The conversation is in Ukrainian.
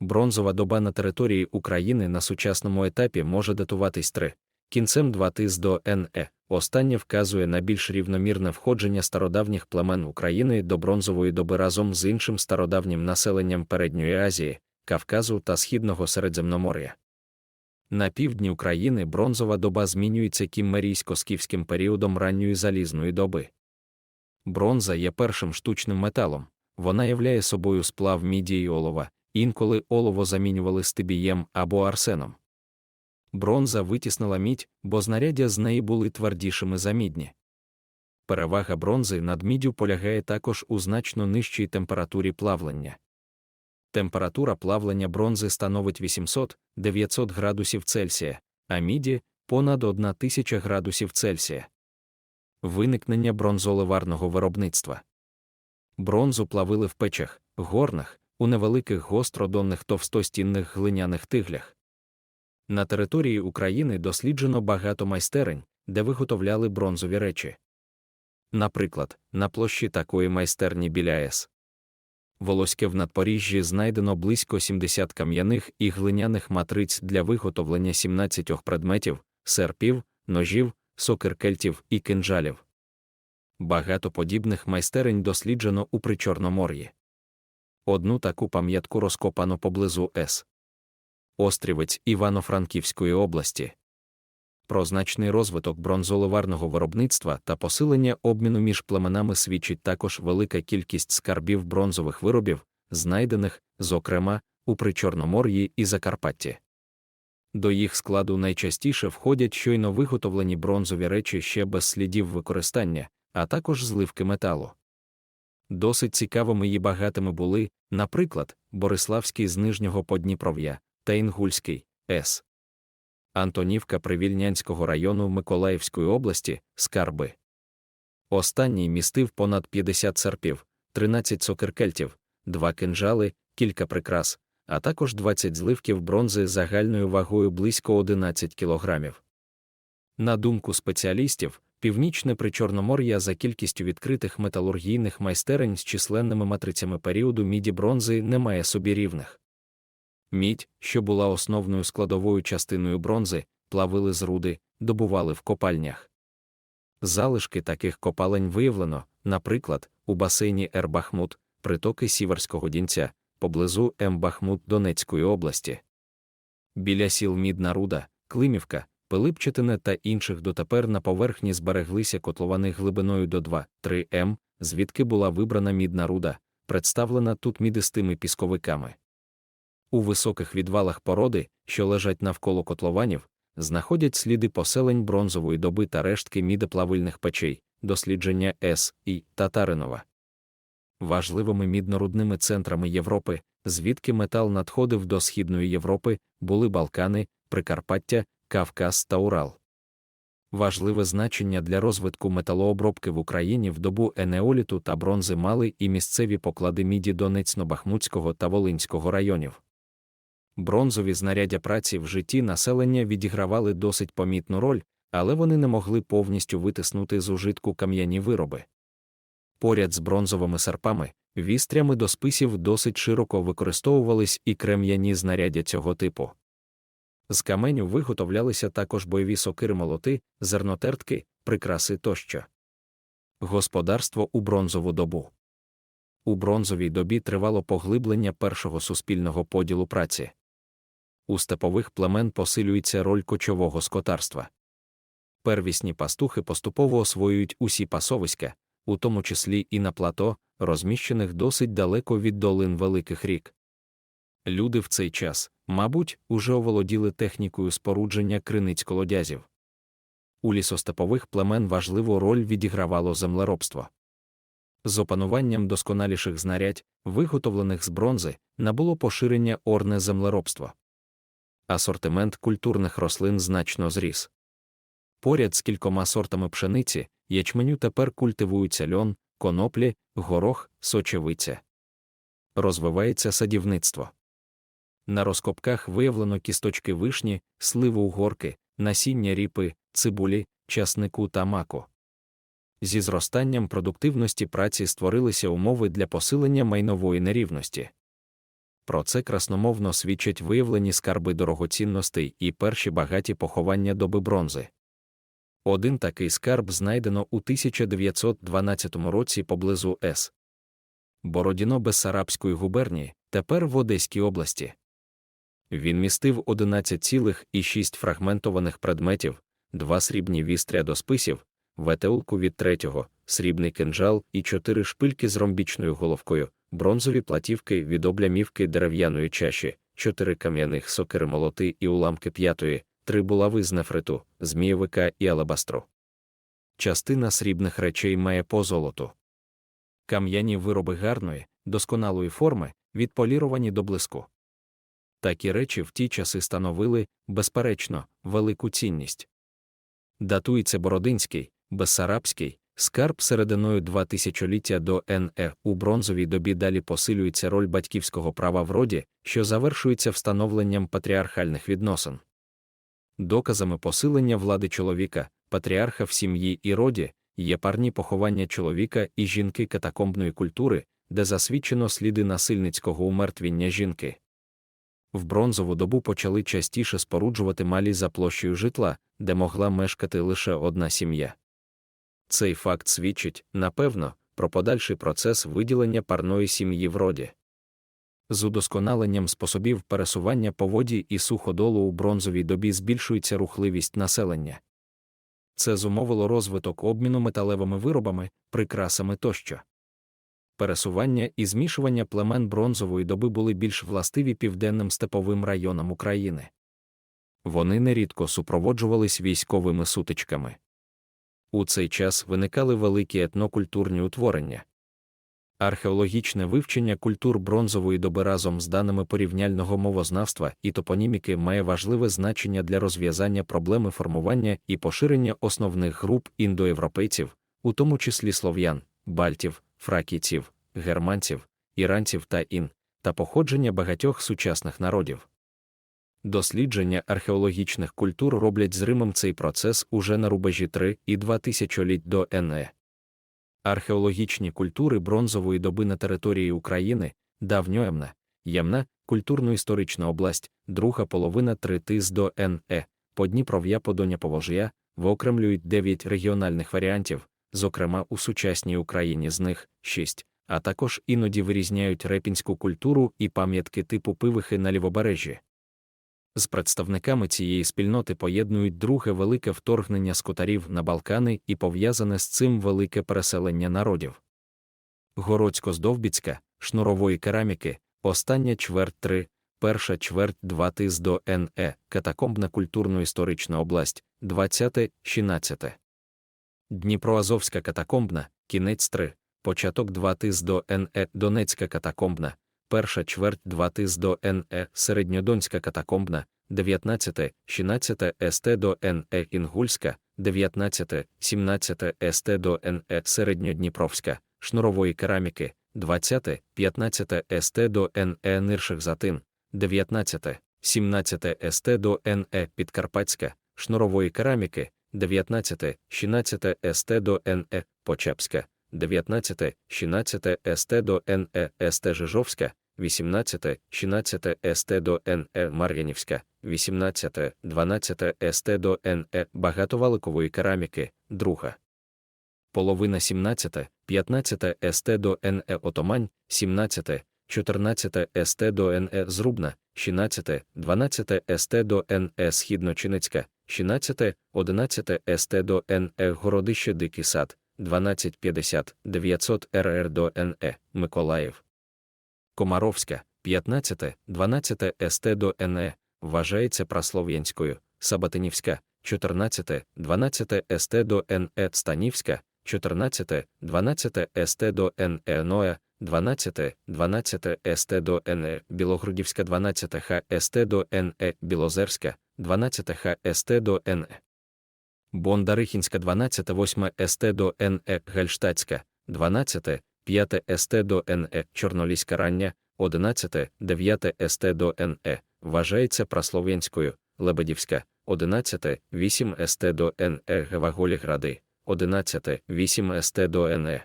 Бронзова доба на території України на сучасному етапі може датуватись 3. Кінцем 2 тис до НЕ. Останнє вказує на більш рівномірне входження стародавніх племен України до бронзової доби разом з іншим стародавнім населенням Передньої Азії, Кавказу та Східного Середземномор'я. На півдні України бронзова доба змінюється кіммерійсько-скіфським періодом ранньої залізної доби. Бронза є першим штучним металом, вона являє собою сплав міді і олова, інколи олово замінювали стибієм або арсеном. Бронза витіснила мідь, бо знаряддя з неї були твердішими за мідні. Перевага бронзи над міддю полягає також у значно нижчій температурі плавлення. Температура плавлення бронзи становить 800-900 градусів Цельсія, а міді понад 1000 градусів Цельсія. Виникнення бронзоливарного виробництва. Бронзу плавили в печах, горнах, у невеликих гостродонних товстостінних глиняних тиглях. На території України досліджено багато майстерень, де виготовляли бронзові речі. Наприклад, на площі такої майстерні біля С. Волоське в Надпоріжжі знайдено близько 70 кам'яних і глиняних матриць для виготовлення 17 предметів, серпів, ножів, сокиркельтів і кинджалів. Багато подібних майстерень досліджено у Причорномор'ї. Одну таку пам'ятку розкопано поблизу С. Острівець Івано-Франківської області. Про значний розвиток бронзоливарного виробництва та посилення обміну між племенами свідчить також велика кількість скарбів бронзових виробів, знайдених, зокрема, у Причорномор'ї і Закарпатті. До їх складу найчастіше входять щойно виготовлені бронзові речі ще без слідів використання, а також зливки металу. Досить цікавими і багатими були, наприклад, Бориславський з Нижнього Подніпров'я та Інгульський С. Антонівка Привільнянського району Миколаївської області скарби. Останній містив понад 50 серпів, 13 сокиркельтів, 2 кинжали, кілька прикрас, а також 20 зливків бронзи загальною вагою близько 11 кілограмів. На думку спеціалістів, північне Причорномор'я за кількістю відкритих металургійних майстерень з численними матрицями періоду міді бронзи не має собі рівних. Мідь, що була основною складовою частиною бронзи, плавили з руди, добували в копальнях. Залишки таких копалень виявлено, наприклад, у басейні Ер-Бахмут, притоки Сіверського Дінця, поблизу М-Бахмут Донецької області. Біля сіл Мідна Руда, Климівка, Пилипчатине та інших дотепер на поверхні збереглися котловани глибиною до 2-3 м, звідки була вибрана мідна руда, представлена тут мідистими пісковиками. У високих відвалах породи, що лежать навколо котлованів, знаходять сліди поселень бронзової доби та рештки мідоплавильних печей, дослідження С. і Татаринова. Важливими міднорудними центрами Європи, звідки метал надходив до Східної Європи, були Балкани, Прикарпаття, Кавказ та Урал. Важливе значення для розвитку металообробки в Україні в добу енеоліту та бронзи мали і місцеві поклади міді Донецьно-Бахмутського та Волинського районів. Бронзові знаряддя праці в житті населення відігравали досить помітну роль, але вони не могли повністю витиснути з ужитку кам'яні вироби. Поряд з бронзовими серпами, вістрями до списів досить широко використовувались і крем'яні знаряддя цього типу. З каменю виготовлялися також бойові сокири молоти, зернотертки, прикраси тощо. Господарство у бронзову добу. У бронзовій добі тривало поглиблення першого суспільного поділу праці. У степових племен посилюється роль кочового скотарства. Первісні пастухи поступово освоюють усі пасовиська, у тому числі і на плато, розміщених досить далеко від долин великих рік. Люди в цей час, мабуть, уже оволоділи технікою спорудження криниць колодязів. У лісостепових племен важливу роль відігравало землеробство. З опануванням досконаліших знарядь, виготовлених з бронзи, набуло поширення орне землеробство. Асортимент культурних рослин значно зріс. Поряд з кількома сортами пшениці, ячменю тепер культивуються льон, коноплі, горох, сочевиця. Розвивається садівництво. На розкопках виявлено кісточки вишні, сливу горки, насіння ріпи, цибулі, часнику та маку. Зі зростанням продуктивності праці створилися умови для посилення майнової нерівності. Про це красномовно свідчать виявлені скарби дорогоцінностей і перші багаті поховання доби бронзи. Один такий скарб знайдено у 1912 році поблизу С. Бородіно Бессарабської губернії, тепер в Одеській області. Він містив 11,6 фрагментованих предметів, два срібні вістря до списів, ветеулку від третього, срібний кинджал і чотири шпильки з ромбічною головкою, бронзові платівки від облямівки дерев'яної чаші, чотири кам'яних сокири молоти і уламки п'ятої, три булави з нефриту, змієвика і алабастру. Частина срібних речей має позолоту. Кам'яні вироби гарної, досконалої форми, відполіровані до блиску. Такі речі в ті часи становили, безперечно, велику цінність. Датується Бородинський, Бессарабський, скарб серединою два тисячоліття до НЕ у бронзовій добі далі посилюється роль батьківського права в роді, що завершується встановленням патріархальних відносин. Доказами посилення влади чоловіка, патріарха в сім'ї і роді є парні поховання чоловіка і жінки катакомбної культури, де засвідчено сліди насильницького умертвіння жінки. В бронзову добу почали частіше споруджувати малі за площею житла, де могла мешкати лише одна сім'я. Цей факт свідчить, напевно, про подальший процес виділення парної сім'ї в роді. З удосконаленням способів пересування по воді і суходолу у бронзовій добі збільшується рухливість населення. Це зумовило розвиток обміну металевими виробами, прикрасами тощо. Пересування і змішування племен бронзової доби були більш властиві південним степовим районам України. Вони нерідко супроводжувались військовими сутичками. У цей час виникали великі етнокультурні утворення. Археологічне вивчення культур бронзової доби разом з даними порівняльного мовознавства і топоніміки має важливе значення для розв'язання проблеми формування і поширення основних груп індоєвропейців, у тому числі слов'ян, бальтів, фракійців, германців, іранців та ін, та походження багатьох сучасних народів. Дослідження археологічних культур роблять з Римом цей процес уже на рубежі 3 і 2 тисячоліть до НЕ. Археологічні культури бронзової доби на території України, давньоємна, ємна, культурно-історична область, друга половина 3 тис до НЕ, Подніпров'я Подоня Поволжя, виокремлюють 9 регіональних варіантів, зокрема у сучасній Україні з них 6, а також іноді вирізняють репінську культуру і пам'ятки типу пивихи на лівобережжі. З представниками цієї спільноти поєднують друге велике вторгнення скотарів на Балкани і пов'язане з цим велике переселення народів. Городсько-здовбіцька, шнурової кераміки, остання чверть 3, перша чверть 2 тис до НЕ, катакомбна культурно-історична область, 20-16. Дніпроазовська катакомбна, кінець 3, початок 2 тис до НЕ, Донецька катакомбна, перша чверть 2 тис до НЕ, Середньодонська катакомбна, 19, 16 СТ до НЕ Інгульська, 19, 17 СТ до НЕ Середньодніпровська, шнурової кераміки, 20, 15 СТ до НЕ Нирших Затин, 19, 17 СТ до НЕ Підкарпатська, шнурової кераміки, 19, 16 СТ до НЕ Почепська, 19, 16 СТ до НЕ СТ Жижовська, 18, 16 СТ до НЕ Мар'янівська, 18, 12 СТ до НЕ Багатоваликової кераміки, друга. Половина 17, 15 СТ до НЕ Отомань, 17, 14 СТ до НЕ Зрубна, 16, 12 СТ до НЕ Східночинецька, 16, 11 СТ до НЕ Городище Дикий Сад, 1250, 900 РР до НЕ Миколаїв. Комаровська, 15, 12 СТ до НЕ, вважається праслов'янською, Сабатинівська, 14, 12 СТ до НЕ Станівська, 14, 12 СТ до НЕ Ноя, 12, 12 СТ до НЕ Білогрудівська, 12 Х СТ до НЕ Білозерська, 12 Х СТ до НЕ. Бондарихінська 12 8 СТ до НЕ Гальштатська, 12, 5 СТ до НЕ Чорноліська рання, 11, 9 СТ до НЕ, вважається праслов'янською, Лебедівська, 11, 8 СТ до НЕ Геваголі Гради, 11, 8 СТ до НЕ.